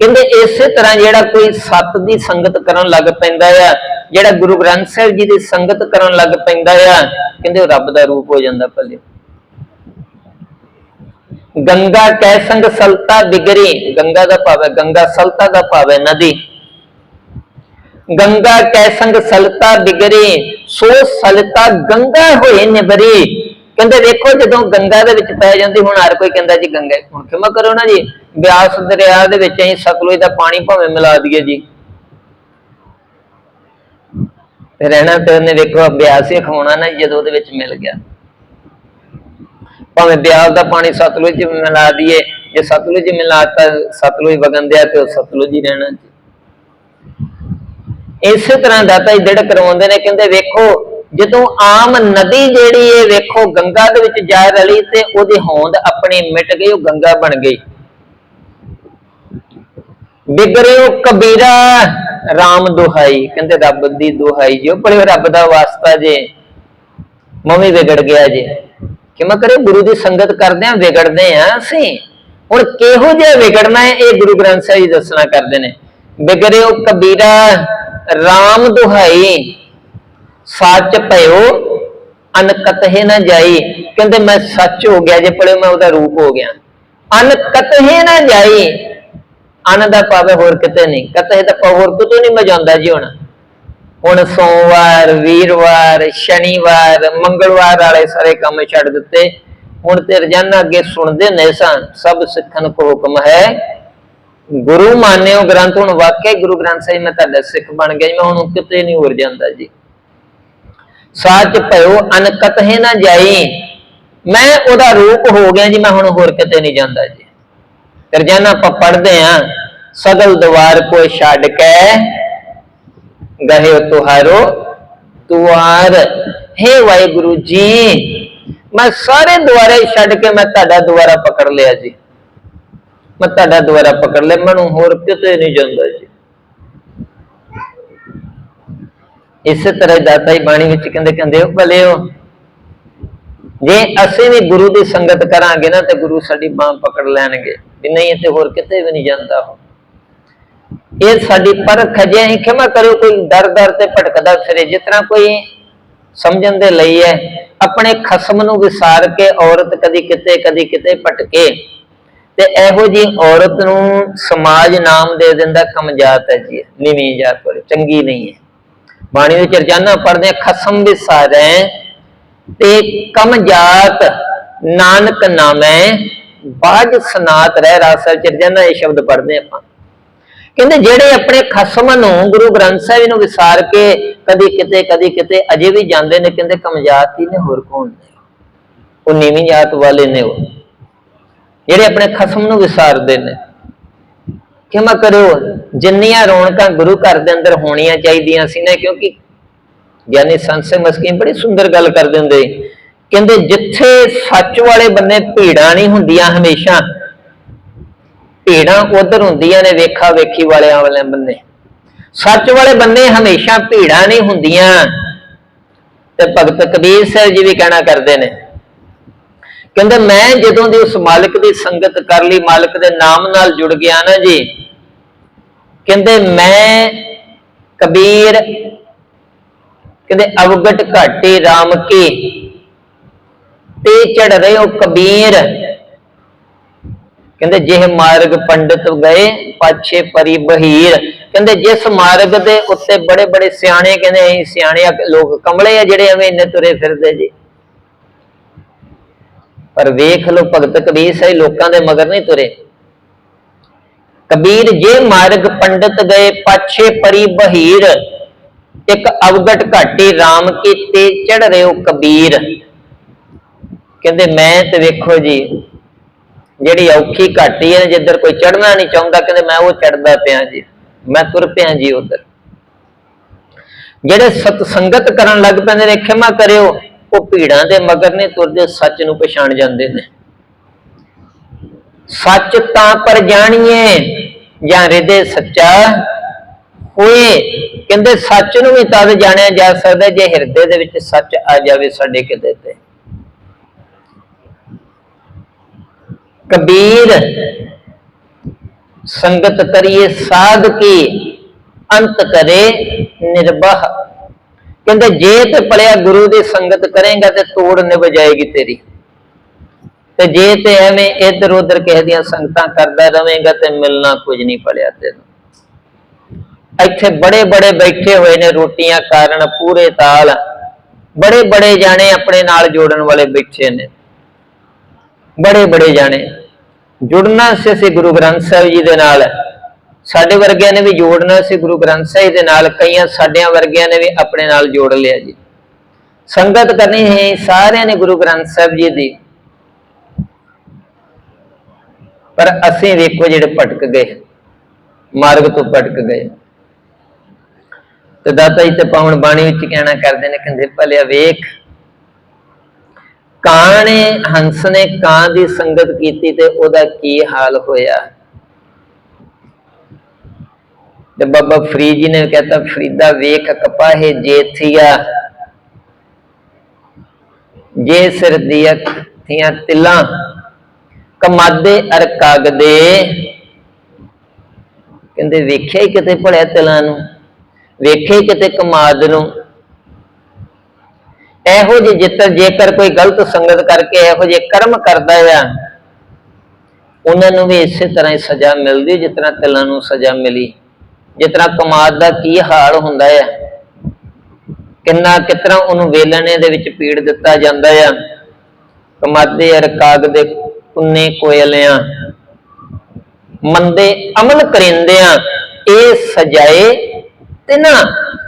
ਕਹਿੰਦੇ ਇਸੇ ਤਰ੍ਹਾਂ ਜਿਹੜਾ ਕੋਈ ਸਤ ਦੀ ਸੰਗਤ ਕਰਨ ਲੱਗ ਪੈਂਦਾ ਆ, ਜਿਹੜਾ ਗੁਰੂ ਗ੍ਰੰਥ ਸਾਹਿਬ ਜੀ ਦੀ ਸੰਗਤ ਕਰਨ ਲੱਗ ਪੈਂਦਾ ਆ, ਕਹਿੰਦੇ ਉਹ ਰੱਬ ਦਾ ਰੂਪ ਹੋ ਜਾਂਦਾ ਭਲੇ। ਗੰਗਾ ਕੈ ਸੰਗ ਸਲਤਾ ਬਿਗਰੀ, ਗੰਗਾ ਦਾ ਭਾਵ ਹੈ, ਗੰਗਾ ਸਲਤਾ ਦਾ ਭਾਵ ਹੈ ਨਦੀ। ਗੰਗਾ ਕੈ ਸੰਗ ਸਲਤਾ ਬਿਗਰੀ, ਸੋ ਸਲਤਾ ਗੰਗਾ ਹੋਏ ਨਿਬਰੀ ਕਹਿੰਦੇ ਵੇਖੋ ਜਦੋਂ ਗੰਗਾ ਦੇ ਵਿੱਚ ਪੈ ਜਾਂਦੀ, ਹੁਣ ਹਰ ਕੋਈ ਕਹਿੰਦਾ ਜੀ ਗੰਗਾ ਹੁਣ ਕਿਵੇਂ ਕਰੋ ਨਾ ਜੀ। ਬਿਆਸ ਦਰਿਆ ਦੇ ਵਿੱਚ ਅਸੀਂ ਸਤਲੁਜ ਦਾ ਪਾਣੀ ਭਾਵੇਂ ਮਿਲਾ ਦਈਏ ਜੀ। ਤੇ ਰਹਿਣਾ ਤੇ ਉਹਨੇ ਵੇਖੋ ਬਿਆਸ ਹੀ ਖਵਾਉਣਾ ਨਾ ਜਦੋਂ ਉਹਦੇ ਵਿੱਚ ਮਿਲ ਗਿਆ। ਭਾਵੇਂ ਬਿਆਸ ਦਾ ਪਾਣੀ ਸਤਲੁਜ ਮਿਲਾ ਦਈਏ, ਜੇ ਸਤਲੁਜ ਚ ਮਿਲਾਤਾ, ਸਤਲੁਜ ਵਗਣ ਦਿਆ ਤੇ ਉਹ ਸਤਲੁਜ ਹੀ ਰਹਿਣਾ ਜੀ। ਇਸੇ ਤਰ੍ਹਾਂ ਦਾਤਾ ਜੀ ਜਿਹੜਾ ਕਰਵਾਉਂਦੇ ਨੇ, ਕਹਿੰਦੇ ਵੇਖੋ ਜਦੋਂ ਆਮ ਨਦੀ ਜਿਹੜੀ ਇਹ ਵੇਖੋ, ਗੰਗਾ ਦੇ ਵਿੱਚ ਜਾ ਰਲੀ ਤੇ ਉਹਦੀ ਹੋਂਦ ਆਪਣੀ ਮਿਟ ਗਈ, ਉਹ ਗੰਗਾ ਬਣ ਗਈ। ਬਿਗੜਿਓ ਕਬੀਰਾ RAM ਦੁਹਾਈ। ਕਹਿੰਦੇ ਰੱਬ ਦੀ ਦੁਹਾਈ ਜੋ ਪੜਿਓ ਰੱਬ ਦਾ ਵਾਸਤਾ ਜੇ। ਮਮੀ ਵਿਗੜ ਗਿਆ ਜੇ। ਕਿ ਮੈਂ ਕਰੇ? ਗੁਰੂ ਦੀ ਸੰਗਤ ਕਰਦੇ ਆ, ਵਿਗੜਦੇ ਆ ਅਸੀਂ। ਹੁਣ ਕਿਹੋ ਜਿਹਾ ਵਿਗੜਨਾ ਹੈ ਇਹ ਗੁਰੂ ਗ੍ਰੰਥ ਸਾਹਿਬ ਜੀ ਦੱਸਣਾ ਕਰਦੇ ਨੇ। ਬਿਗੜਿਓ ਕਬੀਰਾ RAM ਦੁਹਾਈ। ਸੱਚ ਭਇਓ ਅਨਕਤਹਿ ਨਾ ਜਾਈ। ਕਹਿੰਦੇ ਮੈਂ ਸੱਚ ਹੋ ਗਿਆ, ਜੇ ਪੜਿਓ ਮੈਂ ਉਹਦਾ ਰੂਪ ਹੋ ਗਿਆ। ਅਨਕਤਹਿ ਨਾ ਜਾਈ। ਅਨ ਦਾ ਪਾਵੇ ਹੋਰ ਕਿਤੇ ਨਹੀਂ। ਕਤਹਿ ਦਾ ਭਾਵ ਹੋਰ ਕਿਤੇ ਨਹੀਂ ਮੈਂ ਜਾਂਦਾ ਜੀ ਹੁਣ। ਹੁਣ ਸੋਮਵਾਰ, ਵੀਰਵਾਰ, ਸ਼ਨੀਵਾਰ, ਮੰਗਲਵਾਰ ਵਾਲੇ ਸਾਰੇ ਕੰਮ ਛੱਡ ਦਿੱਤੇ। ਹੁਣ ਤੇ ਰੋਜ਼ਾਨਾ ਅੱਗੇ ਸੁਣਦੇ ਨੇ ਸਾਂ, ਸਭ ਸਿੱਖਣ ਕੋ ਹੁਕਮ ਹੈ। ਗੁਰੂ ਮਾਨਿਓ ਗ੍ਰੰਥ, ਹੁਣ ਵਾਕਿਆ ਗੁਰੂ ਗ੍ਰੰਥ ਸਾਹਿਬ ਮੈਂ ਤੁਹਾਡਾ ਸਿੱਖ ਬਣ ਗਿਆ ਜੀ, ਮੈਂ ਹੁਣ ਕਿਤੇ ਨਹੀਂ ਹੋਰ ਜਾਂਦਾ ਜੀ। ਸਾਚ ਭਇਓ ਅਨਕਤ ਹੈ ਨਾ ਜਾਈ। ਮੈਂ ਉਹਦਾ ਰੂਪ ਹੋ ਗਿਆ ਜੀ, ਮੈਂ ਹੁਣ ਹੋਰ ਕਿਤੇ ਨਹੀਂ ਜਾਂਦਾ ਜੀ। ਰੋਜ਼ਾਨਾ ਆਪਾਂ ਪੜ੍ਹਦੇ ਆ ਸਗਲ ਦਵਾਰ ਕੋ ਛੱਡ ਕੇ ਗਏ ਤੁਹਾਰੋ, ਦੁਆਰ। ਹੈ ਵਾਹਿਗੁਰੂ ਜੀ, ਮੈਂ ਸਾਰੇ ਦੁਆਰੇ ਛੱਡ ਕੇ ਮੈਂ ਤੁਹਾਡਾ ਦੁਆਰਾ ਪਕੜ ਲਿਆ ਜੀ। ਮੈਂ ਤੁਹਾਡਾ ਦੁਆਰਾ ਪਕੜ ਲਿਆ, ਮੈਨੂੰ ਹੋਰ ਕਿਤੇ ਨਹੀਂ ਜਾਂਦਾ ਜੀ। ਇਸੇ ਤਰ੍ਹਾਂ ਦਾਤਾ ਹੀ ਬਾਣੀ ਵਿੱਚ ਕਹਿੰਦੇ ਕਹਿੰਦੇ ਉਹ ਭਲਿਓ ਜੇ ਅਸੀਂ ਵੀ ਗੁਰੂ ਦੀ ਸੰਗਤ ਕਰਾਂਗੇ ਨਾ, ਤੇ ਗੁਰੂ ਸਾਡੀ ਬਾਹ ਪਕੜ ਲੈਣਗੇ। ਵੀ ਨਹੀਂ ਤੇ ਹੋਰ ਕਿਤੇ ਵੀ ਨਹੀਂ ਜਾਂਦਾ ਉਹ। ਇਹ ਸਾਡੀ ਪਰਖ ਜੇ ਅਸੀਂ ਖਿਮਾ ਕਰਿਓ, ਕੋਈ ਦਰ ਦਰ ਤੇ ਭਟਕਦਾ ਫਿਰੇ। ਜਿਸ ਤਰ੍ਹਾਂ ਕੋਈ ਸਮਝਣ ਦੇ ਲਈ ਹੈ, ਆਪਣੇ ਖਸਮ ਨੂੰ ਵਿਸਾਰ ਕੇ ਔਰਤ ਕਦੀ ਕਿਤੇ ਕਦੀ ਕਿਤੇ ਭਟਕੇ। ਤੇ ਇਹੋ ਜੀ ਔਰਤ ਨੂੰ ਸਮਾਜ ਨਾਮ ਦੇ ਦਿੰਦਾ ਕਮਜਾਤ ਹੈ ਜੀ, ਨੀਵੀਂ ਜਾਤ ਵਾਲੀ, ਚੰਗੀ ਨਹੀਂ ਹੈ। ਬਾਣੀ ਵਿੱਚ ਰਜਾਨਾ ਪੜਦੇ ਖਸਮ ਵਿਸਾਰੈ ਤੇ ਕਮਜਾਤ ਨਾਨਕ ਨਾਮੈ, ਬਾਜ ਸਨਾਤ ਰਹਿ ਰਾਸਾ ਚਰਜਨਾ ਇਹ ਸ਼ਬਦ ਪੜਦੇ ਆਪਾਂ। ਕਹਿੰਦੇ ਜਿਹੜੇ ਆਪਣੇ ਖਸਮ ਨੂੰ ਗੁਰੂ ਗ੍ਰੰਥ ਸਾਹਿਬ ਨੂੰ ਵਿਸਾਰ ਕੇ ਕਦੀ ਕਿਤੇ ਕਦੀ ਕਿਤੇ ਅਜੇ ਵੀ ਜਾਂਦੇ ਨੇ, ਕਹਿੰਦੇ ਕਮਜਾਤ ਹੀ ਨੇ, ਹੋਰ ਕੌਣ ਨੇ? ਉਹ ਨੀਵੀਂ ਜਾਤ ਵਾਲੇ ਨੇ ਉਹ। ਜਿਹੜੇ ਆਪਣੇ ਖਸਮ ਨੂੰ ਵਿਸਾਰਦੇ ਨੇ। ਕਿਮਾ ਕਰਿਓ ਜਿੰਨੀਆਂ ਰੌਣਕਾਂ ਗੁਰੂ ਘਰ ਦੇ ਅੰਦਰ ਹੋਣੀਆਂ ਚਾਹੀਦੀਆਂ ਸੀ ਨਾ, ਕਿਉਂਕਿ ਗਿਆਨੀ ਸੰਤ ਸਿੰਘ ਮਸਕੀਨ ਬੜੀ ਸੁੰਦਰ ਗੱਲ ਕਰਦੇ ਹੁੰਦੇ ਕਹਿੰਦੇ, ਜਿੱਥੇ ਸੱਚ ਵਾਲੇ ਬੰਨੇ ਭੀੜਾਂ ਨਹੀਂ ਹੁੰਦੀਆਂ ਹਮੇਸ਼ਾ, ਭੀੜਾਂ ਉਧਰ ਹੁੰਦੀਆਂ ਨੇ, ਵੇਖਾ ਵੇਖੀ ਵਾਲਿਆਂ ਵਾਲੇ ਬੰਨੇ ਸੱਚ ਵਾਲੇ ਬੰਨੇ ਹਮੇਸ਼ਾ ਭੀੜਾਂ ਨਹੀਂ ਹੁੰਦੀਆਂ। ਤੇ ਭਗਤ ਕਬੀਰ ਸਾਹਿਬ ਜੀ ਵੀ ਕਹਿਣਾ ਕਰਦੇ ਨੇ ਕਹਿੰਦੇ, ਮੈਂ ਜਦੋਂ ਦੀ ਉਸ ਮਾਲਕ ਦੀ ਸੰਗਤ ਕਰ ਲਈ, ਮਾਲਕ ਦੇ ਨਾਮ ਨਾਲ ਜੁੜ ਗਿਆ ਨਾ ਜੀ, ਕਹਿੰਦੇ, ਮੈਂ ਕਬੀਰ, ਕਹਿੰਦੇ, ਅਵਗਟ ਘਾਟੇ RAM ਕੀ, ਤੇ ਚੜ ਰਹੇ ਹੋ ਕਬੀਰ। ਕਹਿੰਦੇ, ਜਿਹ ਮਾਰਗ ਪੰਡਿਤ ਗਏ, ਪਾਛੇ ਪਰੀ ਬਹੀਰ। ਕਹਿੰਦੇ, ਜਿਸ ਮਾਰਗ ਦੇ ਉੱਤੇ ਬੜੇ ਬੜੇ ਸਿਆਣੇ, ਕਹਿੰਦੇ, ਅਸੀਂ ਸਿਆਣੇ ਲੋਕ ਕਮਲੇ ਆ ਜਿਹੜੇ ਐਵੇਂ ਇੰਨੇ ਤੁਰੇ ਫਿਰਦੇ ਜੀ। ਪਰ ਵੇਖ ਲੋ ਭਗਤ ਕਬੀਰ ਸਹੀ ਲੋਕਾਂ ਦੇ ਮਗਰ ਨਹੀਂ ਤੁਰੇ। ਕਬੀਰ ਜੇ ਮਾਰਗ ਪੰਡਤ ਗਏ, ਪਾਛੇ ਪਰੀ ਬਹੀਰ, ਇੱਕ ਅਵਗਟ ਘਾਟੀ RAM ਕੀਤੇ ਚੜ ਰਹੇ ਹੋ ਕਬੀਰ। ਕਹਿੰਦੇ, ਮੈਂ ਤੇ ਵੇਖੋ ਜੀ, ਜਿਹੜੀ ਔਖੀ ਘਾਟੀ ਹੈ ਜਿੱਧਰ ਕੋਈ ਚੜਨਾ ਨਹੀਂ ਚਾਹੁੰਦਾ, ਕਹਿੰਦੇ, ਮੈਂ ਉਹ ਚੜਦਾ ਪਿਆ ਜੀ, ਮੈਂ ਤੁਰ ਪਿਆ ਜੀ ਉਧਰ। ਜਿਹੜੇ ਸਤ ਸੰਗਤ ਕਰਨ ਲੱਗ ਪੈਂਦੇ ਨੇ, ਖਿਮਾ ਕਰਿਓ। ਉਹ ਭੀੜਾਂ ਦੇ ਮਗਰ ਨੇ ਤੁਰਦੇ, ਸੱਚ ਨੂੰ ਪਛਾਣ ਜਾਂਦੇ ਨੇ। ਸੱਚ ਤਾਂ ਪਰ ਜਾਣੀਏ, ਜਾਂ ਹਿਰਦੇ ਸੱਚਾ ਹੋਏ। ਕਹਿੰਦੇ ਸੱਚ ਨੂੰ ਵੀ ਤਦ ਜਾਣਿਆ ਜਾ ਸਕਦਾ ਜੇ ਹਿਰਦੇ ਦੇ ਵਿੱਚ ਸੱਚ ਆ ਜਾਵੇ ਸਾਡੇ ਕਿਤੇ ਤੇ। ਕਬੀਰ, ਸੰਗਤ ਕਰੀਏ ਸਾਧ ਕੀ, ਅੰਤ ਕਰੇ ਨਿਰਭਹ ਕਹਿੰਦੇ, ਜੇ ਤੇ ਪੜਿਆ ਗੁਰੂ ਦੀ ਸੰਗਤ ਕਰੇਗਾ ਤੇ ਤੋੜ ਨਿਭ ਜਾਏਗੀ ਤੇਰੀ। ਤੇ ਜੇ ਤੇ ਐਵੇਂ ਇੱਧਰ ਉੱਧਰ ਕਿਸੇ ਦੀਆਂ ਸੰਗਤਾਂ ਕਰਦਾ ਰਵੇਂਗਾ ਤੇ ਮਿਲਣਾ ਕੁਝ ਨਹੀਂ ਪੜਿਆ ਤੈਨੂੰ। ਇੱਥੇ ਬੜੇ ਬੜੇ ਬੈਠੇ ਹੋਏ ਨੇ ਰੋਟੀਆਂ ਕਾਰਨ ਪੂਰੇ ਤਾਲ। ਬੜੇ ਬੜੇ ਜਾਣੇ ਆਪਣੇ ਨਾਲ ਜੋੜਨ ਵਾਲੇ ਬੈਠੇ ਨੇ। ਬੜੇ ਬੜੇ ਜਾਣੇ। ਜੁੜਨਾ ਸੀ ਗੁਰੂ ਗ੍ਰੰਥ ਸਾਹਿਬ ਜੀ ਦੇ ਨਾਲ। ਸਾਡੇ ਵਰਗਿਆਂ ਨੇ ਵੀ ਜੋੜਨਾ ਸੀ, ਗੁਰੂ ਗ੍ਰੰਥ ਸਾਹਿਬ ਦੇ ਨਾਲ, ਕਈਆਂ ਸਾਡਿਆਂ ਵਰਗਿਆਂ ਨੇ ਵੀ ਆਪਣੇ ਨਾਲ ਜੋੜ ਲਿਆ ਜੀ। ਸੰਗਤ ਕਰਨੀ ਹੈ ਸਾਰਿਆਂ ਨੇ ਗੁਰੂ ਗ੍ਰੰਥ ਸਾਹਿਬ ਜੀ ਦੀ। ਪਰ ਅਸੀਂ ਵੇਖੋ ਜਿਹੜੇ ਭਟਕ ਗਏ, ਮਾਰਗ ਤੋਂ ਭਟਕ ਗਏ। ਤੇ ਦਾਤਾ ਜੀ ਤੇ ਪਾਉਣ ਬਾਣੀ ਵਿੱਚ ਕਹਿਣਾ ਕਰਦੇ ਨੇ, ਕਹਿੰਦੇ, ਭਲਿਆ ਵੇਖ ਕਾਂ ਨੇ ਹੰਸ ਨੇ ਕਾਂ ਦੀ ਸੰਗਤ ਕੀਤੀ ਤੇ ਉਹਦਾ ਕੀ ਹਾਲ ਹੋਇਆ? ਤੇ ਬਾਬਾ ਫਰੀਦ ਜੀ ਨੇ ਕਹਤਾ, ਫਰੀਦਾ ਵੇਖ ਕਪਾਹੇ ਜੇਥੀਆ ਜੇ ਸਿਰ ਦੀਆਂ ਥੀਆਂ ਤਿਲਾਂ, ਕਮਾਦੇ ਅਰ ਕਾਗਦੇ। ਕਹਿੰਦੇ, ਵੇਖਿਆ ਹੀ ਕਿਤੇ ਭੜਿਆ ਤਿਲਾਂ ਨੂੰ? ਵੇਖਿਆ ਕਿਤੇ ਕਮਾਦ ਨੂੰ? ਇਹੋ ਜਿਹੇ ਜਿੱਤਰ, ਜੇਕਰ ਕੋਈ ਗਲਤ ਸੰਗਤ ਕਰਕੇ ਇਹੋ ਜਿਹੇ ਕਰਮ ਕਰਦਾ ਆ, ਉਹਨਾਂ ਨੂੰ ਵੀ ਇਸੇ ਤਰ੍ਹਾਂ ਹੀ ਸਜ਼ਾ ਮਿਲਦੀ, ਜਿਸ ਤਰ੍ਹਾਂ ਤਿਲਾਂ ਨੂੰ ਸਜ਼ਾ ਮਿਲੀ। ਜਿਸ ਤਰ੍ਹਾਂ ਕਮਾਦ ਦਾ ਕੀ ਹਾਲ ਹੁੰਦਾ ਆ, ਕਿੰਨਾ, ਕਿਤਨਾ ਉਹਨੂੰ ਵੇਲਣੇ ਦੇ ਵਿੱਚ ਪੀੜ ਦਿੱਤਾ ਜਾਂਦਾ ਆ। ਕਮਾਦੇ ਅਰ ਕਾਗ ਦੇ ਕੁੰਨੇ ਕੋਇਲਿਆਂ ਮੰਦੇ ਅਮਲ ਕਰਿੰਦਿਆਂ ਇਹ ਸਜਾਏ ਤੇ ਨਾ,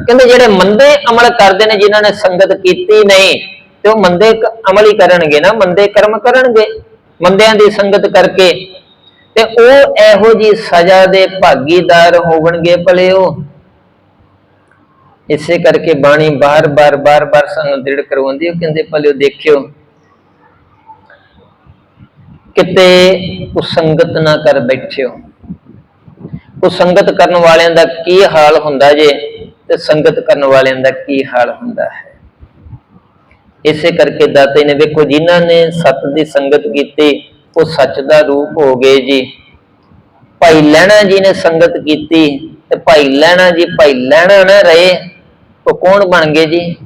ਕਹਿੰਦੇ ਜਿਹੜੇ ਮੰਦੇ ਅਮਲ ਕਰਦੇ ਨੇ, ਜਿਨ੍ਹਾਂ ਨੇ ਸੰਗਤ ਕੀਤੀ ਨਹੀਂ, ਤੇ ਉਹ ਮੰਦੇ ਅਮਲ ਹੀ ਕਰਨਗੇ ਨਾ, ਮੰਦੇ ਕਰਮ ਕਰਨਗੇ। ਮੰਦਿਆਂ ਦੀ ਸੰਗਤ ਕਰਕੇ ਤੇ ਉਹ ਇਹੋ ਜੀ ਸਜ਼ਾ ਦੇ ਭਾਗੀਦਾਰ ਹੋਣਗੇ ਭਲੇ ਇਸੇ ਕਰਕੇ ਬਾਣੀ ਬਾਰ-ਬਾਰ ਬਾਰ-ਬਾਰ ਸਾਨੂੰ ਦ੍ਰਿੜ ਕਰਵਾਉਂਦੀ ਹੈ। ਕਹਿੰਦੇ ਭਲੇ ਦੇਖਿਓ, ਕਿਤੇ ਕੁਸੰਗਤ ਨਾ ਕਰ ਬੈਠਿਓ। ਕੁਸੰਗਤ ਕਰਨ ਵਾਲਿਆਂ ਦਾ ਕੀ ਹਾਲ ਹੁੰਦਾ ਜੇ ਤੇ ਸੰਗਤ ਕਰਨ ਵਾਲਿਆਂ ਦਾ ਕੀ ਹਾਲ ਹੁੰਦਾ ਹੈ। ਇਸੇ ਕਰਕੇ ਦਾਤੇ ਨੇ ਵੇਖੋ, ਜਿਨ੍ਹਾਂ ਨੇ ਸਤ ਦੀ ਸੰਗਤ ਕੀਤੀ ਉਹ ਸੱਚ ਦਾ ਰੂਪ ਹੋ ਗਏ ਜੀ। ਭਾਈ ਲਹਿਣਾ ਜੀ ਨੇ ਸੰਗਤ ਕੀਤੀ ਤੇ ਭਾਈ ਲਹਿਣਾ ਜੀ, ਭਾਈ ਲਹਿਣਾ ਨਾ ਰਹੇ, ਉਹ ਕੌਣ ਬਣ ਗਏ ਜੀ?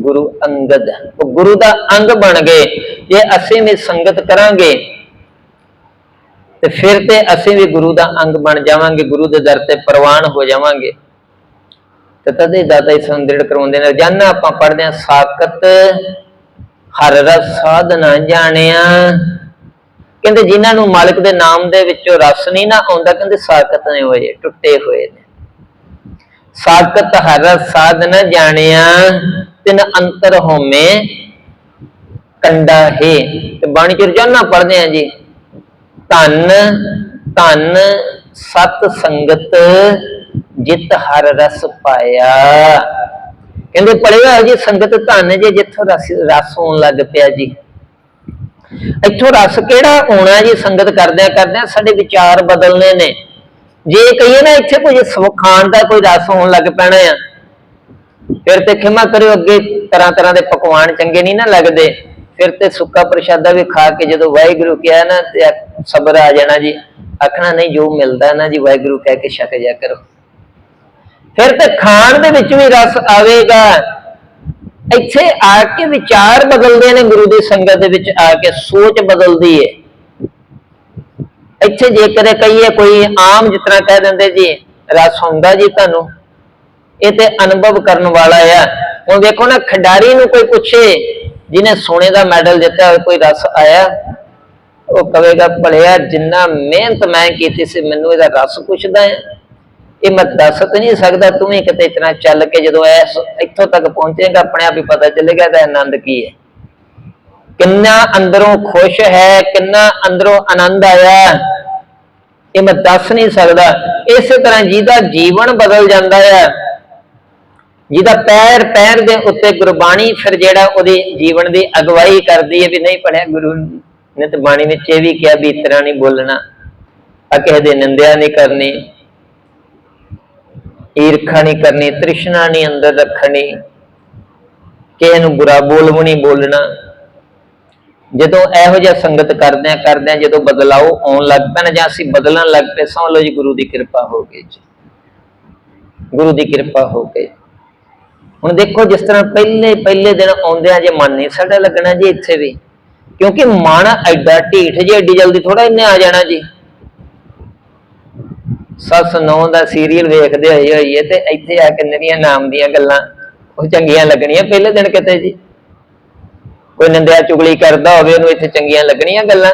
ਗੁਰੂ ਅੰਗਦ। ਉਹ ਗੁਰੂ ਦਾ ਅੰਗ ਬਣ ਗਏ। ਜੇ ਅਸੀਂ ਵੀ ਸੰਗਤ ਕਰਾਂਗੇ ਤੇ ਫਿਰ ਤੇ ਅਸੀਂ ਵੀ ਗੁਰੂ ਦਾ ਅੰਗ ਬਣ ਜਾਵਾਂਗੇ, ਗੁਰੂ ਦੇ ਦਰ ਤੇ ਪ੍ਰਵਾਨ ਹੋ ਜਾਵਾਂਗੇ। ਤੇ ਤਦੇ ਦਾਦਾ ਹੀ ਸੰਦ੍ਰਿੜ ਕਰਵਾਉਂਦੇ ਨੇ। ਰੋਜ਼ਾਨਾ ਆਪਾਂ ਪੜ੍ਹਦੇ ਆ ਸਾਕਤ ਹਰ ਰਸ ਸਾਧਨਾ ਜਾਣਿਆ ਕਹਿੰਦੇ ਜਿਨ੍ਹਾਂ ਨੂੰ ਮਾਲਕ ਦੇ ਨਾਮ ਦੇ ਵਿੱਚੋਂ ਰਸ ਨਹੀਂ ਨਾ ਆਉਂਦਾ, ਕਹਿੰਦੇ ਸਾਕਤ ਨੇ ਹੋਏ ਟੁੱਟੇ ਹੋਏ ਨੇ। ਸਾਕਤ ਹਰ ਰਸ ਜਾਣਿਆ, ਤਿਨ ਅੰਤਰ ਹੋਮੇ ਕੰਡਾ ਹੈ। ਤੇ ਬਾਣੀ ਚ ਰੋਜ਼ਾਨਾ ਪੜਦੇ ਆ ਜੀ, ਧੰਨ ਧੰਨ ਸਤ ਸੰਗਤ ਜਿਤ ਹਰ ਰਸ ਪਾਇਆ। ਕਹਿੰਦੇ ਪੜਿਆ ਜੀ, ਸੰਗਤ ਧੰਨ ਜੇ ਜਿੱਥੋਂ ਰਸ ਹੋਣ ਲੱਗ ਪਿਆ ਜੀ। ਇੱਥੋਂ ਰਸ ਕਿਹੜਾ ਆਉਣਾ ਜੀ ਸੰਗਤ ਕਰਦਿਆਂ ਕਰਦਿਆਂ? ਸਾਡੇ ਵਿਚਾਰ ਬਦਲਨੇ ਨੇ। ਜੇ ਕਹੀਏ ਨਾ ਇੱਥੇ ਕੋਈ ਖਾਣ ਦਾ ਕੋਈ ਰਸ ਹੋਣ ਲੱਗ ਪੈਣਾ ਆ, ਫਿਰ ਤੇ ਖਿਮਾ ਕਰਿਓ ਅੱਗੇ। ਤਰ੍ਹਾਂ ਤਰ੍ਹਾਂ ਦੇ ਪਕਵਾਨ ਚੰਗੇ ਨਹੀਂ ਨਾ ਲੱਗਦੇ। ਫਿਰ ਤੇ ਸੁੱਕਾ ਪ੍ਰਸ਼ਾਦਾ ਵੀ ਖਾ ਕੇ ਜਦੋਂ ਵਾਹਿਗੁਰੂ ਕਿਹਾ ਨਾ, ਤੇ ਸਬਰ ਆ ਜਾਣਾ ਜੀ। ਆਖਣਾ, ਨਹੀਂ, ਜੋ ਮਿਲਦਾ ਨਾ ਜੀ, ਵਾਹਿਗੁਰੂ ਕਹਿ ਕੇ ਛਕ ਜਾ ਕਰੋ। ਫਿਰ ਤੇ ਖਾਣ ਦੇ ਵਿੱਚ ਵੀ ਰਸ ਆਵੇਗਾ। ਇੱਥੇ ਆ ਕੇ ਵਿਚਾਰ ਬਦਲਦੇ ਨੇ ਗੁਰੂ ਦੀ ਸੰਗਤ ਦੇ ਵਿੱਚ, ਆ ਕੇ ਸੋਚ ਬਦਲਦੀ ਹੈ ਇੱਥੇ ਜੇ ਕਦੇ ਕਹੀਏ, ਕੋਈ ਆਮ ਜਿਸ ਤਰ੍ਹਾਂ ਕਹਿ ਦਿੰਦੇ ਜੀ, ਰਸ ਹੁੰਦਾ ਜੀ ਤੁਹਾਨੂੰ? ਇਹ ਤੇ ਅਨੁਭਵ ਕਰਨ ਵਾਲਾ ਆ। ਹੁਣ ਵੇਖੋ ਨਾ, ਖਿਡਾਰੀ ਨੂੰ ਕੋਈ ਪੁੱਛੇ, ਜਿਹਨੇ ਸੋਨੇ ਦਾ ਮੈਡਲ ਜਿੱਤਿਆ, ਕੋਈ ਰਸ ਆਇਆ? ਉਹ ਕਹੇਗਾ ਭਲਿਆ, ਜਿੰਨਾ ਮਿਹਨਤ ਮੈਂ ਕੀਤੀ ਸੀ, ਮੈਨੂੰ ਇਹਦਾ ਰਸ ਪੁੱਛਦਾ ਹੈ ਇਹ ਮੈਂ ਦੱਸ ਤਾਂ ਨਹੀਂ ਸਕਦਾ ਤੂੰ ਵੀ ਕਿਤੇ ਇਤਨਾ ਚੱਲ ਕੇ ਜਦੋਂ ਐਸ ਇੱਥੋਂ ਤੱਕ ਪਹੁੰਚੇਗਾ ਆਪਣੇ ਆਪ ਹੀ ਪਤਾ ਚੱਲੇਗਾ ਇਹਦਾ ਆਨੰਦ ਕੀ ਹੈ। ਕਿੰਨਾ ਅੰਦਰੋਂ ਖੁਸ਼ ਹੈ, ਕਿੰਨਾ ਅੰਦਰੋਂ ਆਨੰਦ ਆਇਆ ਇਹ ਮੈਂ ਦੱਸ ਨਹੀਂ ਸਕਦਾ। ਇਸੇ ਤਰ੍ਹਾਂ ਜਿਹਦਾ ਜੀਵਨ ਬਦਲ ਜਾਂਦਾ ਹੈ ਜਿਹਦਾ ਪੈਰ ਪੈਰ ਦੇ ਉੱਤੇ ਗੁਰਬਾਣੀ ਫਿਰ ਜਿਹੜਾ ਉਹਦੇ ਜੀਵਨ ਦੀ ਅਗਵਾਈ ਕਰਦੀ ਹੈ ਵੀ ਨਹੀਂ ਪੜਿਆ, ਗੁਰੂ ਨੇ ਤੇ ਬਾਣੀ ਵਿੱਚ ਇਹ ਵੀ ਕਿਹਾ ਵੀ ਇਸ ਤਰ੍ਹਾਂ ਨਹੀਂ ਬੋਲਣਾ ਆ ਕਿਸੇ ਦੀ ਨਿੰਦਿਆ ਨਹੀਂ ਕਰਨੀ। ਈਰਖਾ ਨਹੀਂ ਕਰਨੀ, ਤ੍ਰਿਸ਼ਨਾ ਨਹੀਂ ਅੰਦਰ ਰੱਖਣੀ, ਕਿਸੇ ਨੂੰ ਬੁਰਾ ਬੋਲਵ ਨਹੀਂ ਬੋਲਣਾ। ਜਦੋਂ ਇਹੋ ਜਿਹਾ ਸੰਗਤ ਕਰਦਿਆਂ ਕਰਦਿਆਂ ਜਦੋਂ ਬਦਲਾਓ ਆਉਣ ਲੱਗ ਪੈਣ ਜਾਂ ਅਸੀਂ ਬਦਲਣ ਲੱਗ ਪਏ, ਸਮਝ ਲਓ ਜੀ ਗੁਰੂ ਦੀ ਕਿਰਪਾ ਹੋ ਗਈ ਜੀ। ਗੁਰੂ ਦੀ ਕਿਰਪਾ ਹੋ ਗਈ। ਹੁਣ ਦੇਖੋ ਜਿਸ ਤਰ੍ਹਾਂ ਪਹਿਲੇ ਪਹਿਲੇ ਦਿਨ ਆਉਂਦਿਆਂ ਜੇ ਮਨ ਨਹੀਂ ਸਾਡਾ ਲੱਗਣਾ ਜੀ ਇੱਥੇ ਵੀ, ਕਿਉਂਕਿ ਮਨ ਐਡਾ ਢੀਠ ਜੇ ਐਡੀ ਜਲਦੀ ਥੋੜਾ ਇੰਨੇ ਆ ਜਾਣਾ ਜੀ। ਸੱਸ ਨੌ ਦਾ ਸੀਰੀਅਲ ਵੇਖਦੇ ਹੋਏ ਹੋਈਏ ਤੇ ਇੱਥੇ ਆ ਕੇ ਨਿਰੀਆਂ ਨਾਮ ਦੀਆਂ ਗੱਲਾਂ ਉਹ ਚੰਗੀਆਂ ਲੱਗਣੀਆਂ। ਪਹਿਲੇ ਦਿਨ ਕਿਤੇ ਜੀ? ਕੋਈ ਨਿੰਦਿਆ ਚੁਗਲੀ ਕਰਦਾ ਹੋਵੇ ਉਹਨੂੰ ਇੱਥੇ ਚੰਗੀਆਂ ਲੱਗਣੀਆਂ ਗੱਲਾਂ।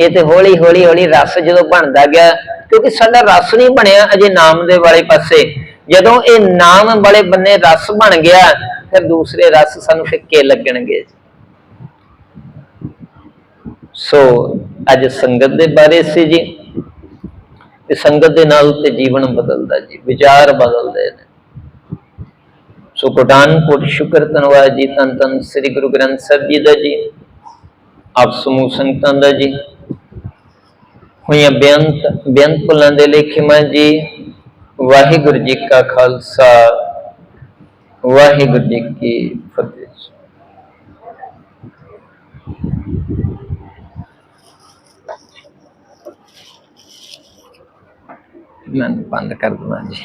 ਇਹ ਤੇ ਹੌਲੀ ਹੌਲੀ ਹੌਲੀ ਰਸ ਜਦੋਂ ਬਣਦਾ ਗਿਆ, ਕਿਉਂਕਿ ਸਾਡਾ ਰਸ ਨਹੀਂ ਬਣਿਆ ਅਜੇ ਨਾਮ ਦੇ ਵਾਲੇ ਪਾਸੇ। ਜਦੋਂ ਇਹ ਨਾਮ ਵਾਲੇ ਬੰਨੇ ਰਸ ਬਣ ਗਿਆ, ਫਿਰ ਦੂਸਰੇ ਰਸ ਸਾਨੂੰ ਫਿੱਕੇ ਲੱਗਣਗੇ ਸੋ ਅੱਜ ਸੰਗਤ ਦੇ ਬਾਰੇ ਸੀ ਜੀ। ਤੇ ਸੰਗਤ ਦੇ ਨਾਲ ਤੇ ਜੀਵਨ ਬਦਲਦਾ ਜੀ, ਵਿਚਾਰ ਬਦਲਦੇ ਨੇ। ਸੋ ਕੋਟਾਨ ਕੋਟ ਸ਼ੁਕਰ ਧੰਨਵਾਦ ਜੀ, ਧੰਨ ਧੰਨ ਸ੍ਰੀ ਗੁਰੂ ਗ੍ਰੰਥ ਸਾਹਿਬ ਜੀ ਦਾ ਜੀ, ਆਪ ਸਮੂਹ ਸੰਗਤਾਂ ਦਾ ਜੀ। ਹੋਈਆਂ ਬੇਅੰਤ ਬੇਅੰਤ ਭੁੱਲਾਂ ਦੇ ਲਈ ਖਿਮਾ ਜੀ, ਵਾਹਿਗੁਰੂ ਜੀ ਕਾ ਖਾਲਸਾ, ਵਾਹਿਗੁਰੂ ਜੀ ਕੀ ਫਤਿਹ ਮੈਂ ਬੰਦ ਕਰ ਦਵਾਂ ਜੀ